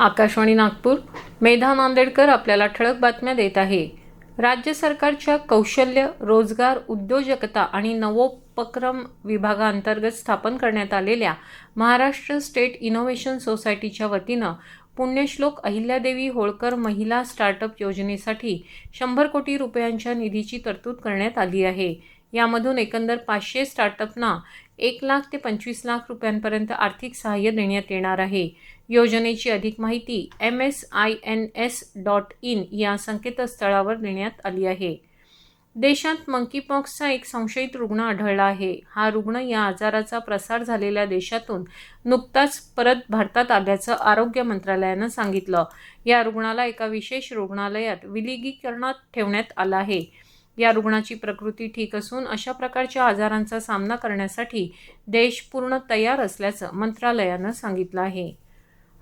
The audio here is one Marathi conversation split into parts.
आकाशवाणी नागपूर. मेधा नांदेडकर आपल्याला ठळक बातम्या देत आहे. राज्य सरकारच्या कौशल्य रोजगार उद्योजकता आणि नवोपक्रम विभागांतर्गत स्थापन करण्यात आलेल्या महाराष्ट्र स्टेट इनोव्हेशन सोसायटीच्या वतीनं पुण्यश्लोक अहिल्यादेवी होळकर महिला स्टार्टअप योजनेसाठी शंभर कोटी रुपयांच्या निधीची तरतूद करण्यात आली आहे. यामधून एकंदर पाचशे स्टार्टअपना एक लाख ते पंचवीस लाख रुपयांपर्यंत आर्थिक सहाय्य देण्यात येणार आहे. योजनेची अधिक माहिती M S I N S dot in या संकेतस्थळावर देण्यात आली आहे. देशात मंकीपॉक्सचा एक संशयित रुग्ण आढळला आहे. हा रुग्ण या आजाराचा प्रसार झालेल्या देशातून नुकताच परत भारतात आल्याचं आरोग्य मंत्रालयानं सांगितलं. या रुग्णाला एका विशेष रुग्णालयात विलगीकरणात ठेवण्यात आलं आहे. या रुग्णाची प्रकृती ठीक असून अशा प्रकारच्या आजारांचा सामना करण्यासाठी देश पूर्ण तयार असल्याचं मंत्रालयानं सांगितलं आहे.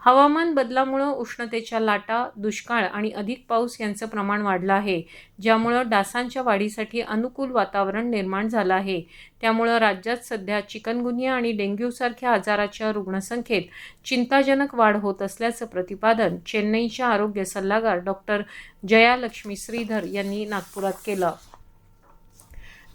हवामान बदलामुळं उष्णतेच्या लाटा दुष्काळ आणि अधिक पाऊस यांचं प्रमाण वाढलं आहे ज्यामुळं डासांच्या वाढीसाठी अनुकूल वातावरण निर्माण झालं आहे. त्यामुळं राज्यात सध्या चिकनगुनिया आणि डेंग्यूसारख्या आजाराच्या रुग्णसंख्येत चिंताजनक वाढ होत असल्याचं प्रतिपादन चेन्नईच्या आरोग्य सल्लागार डॉक्टर जया लक्ष्मी श्रीधर यांनी नागपुरात केलं.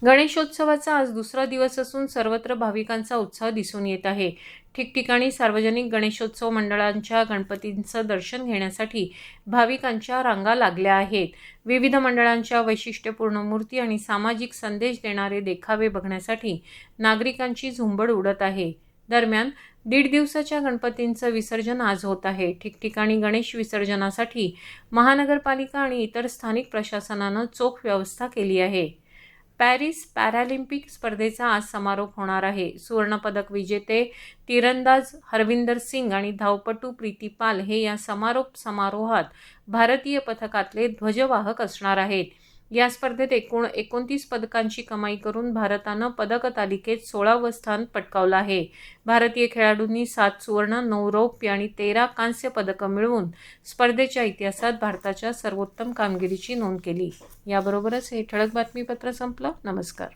गणेशोत्सवाचा आज दुसरा दिवस असून सर्वत्र भाविकांचा उत्साह दिसून येत आहे. ठिकठिकाणी सार्वजनिक गणेशोत्सव मंडळांच्या गणपतींचं दर्शन घेण्यासाठी भाविकांच्या रांगा लागल्या आहेत. विविध मंडळांच्या वैशिष्ट्यपूर्ण मूर्ती आणि सामाजिक संदेश देणारे देखावे बघण्यासाठी नागरिकांची झुंबड उडत आहे. दरम्यान दीड दिवसाच्या गणपतींचं विसर्जन आज होत आहे. ठिकठिकाणी गणेश विसर्जनासाठी महानगरपालिका आणि इतर स्थानिक प्रशासनानं चोख व्यवस्था केली आहे. पॅरिस पॅरालिम्पिक स्पर्धेचा आज समारोप होणार आहे. सुवर्णपदक विजेते तिरंदाज हरविंदर सिंग आणि धावपटू प्रीती पाल हे या समारोप समारोहात भारतीय पथकातले ध्वजवाहक असणार आहेत. या स्पर्धेत एकूण एकोणतीस पदकांची कमाई करून भारतानं पदक तालिकेत सोळावं स्थान पटकावलं आहे. भारतीय खेळाडूंनी सात सुवर्ण नऊ रौप्य आणि तेरा कांस्य पदकं मिळवून स्पर्धेच्या इतिहासात भारताच्या सर्वोत्तम कामगिरीची नोंद केली. याबरोबरच हे ठळक बातमीपत्र संपलं. नमस्कार.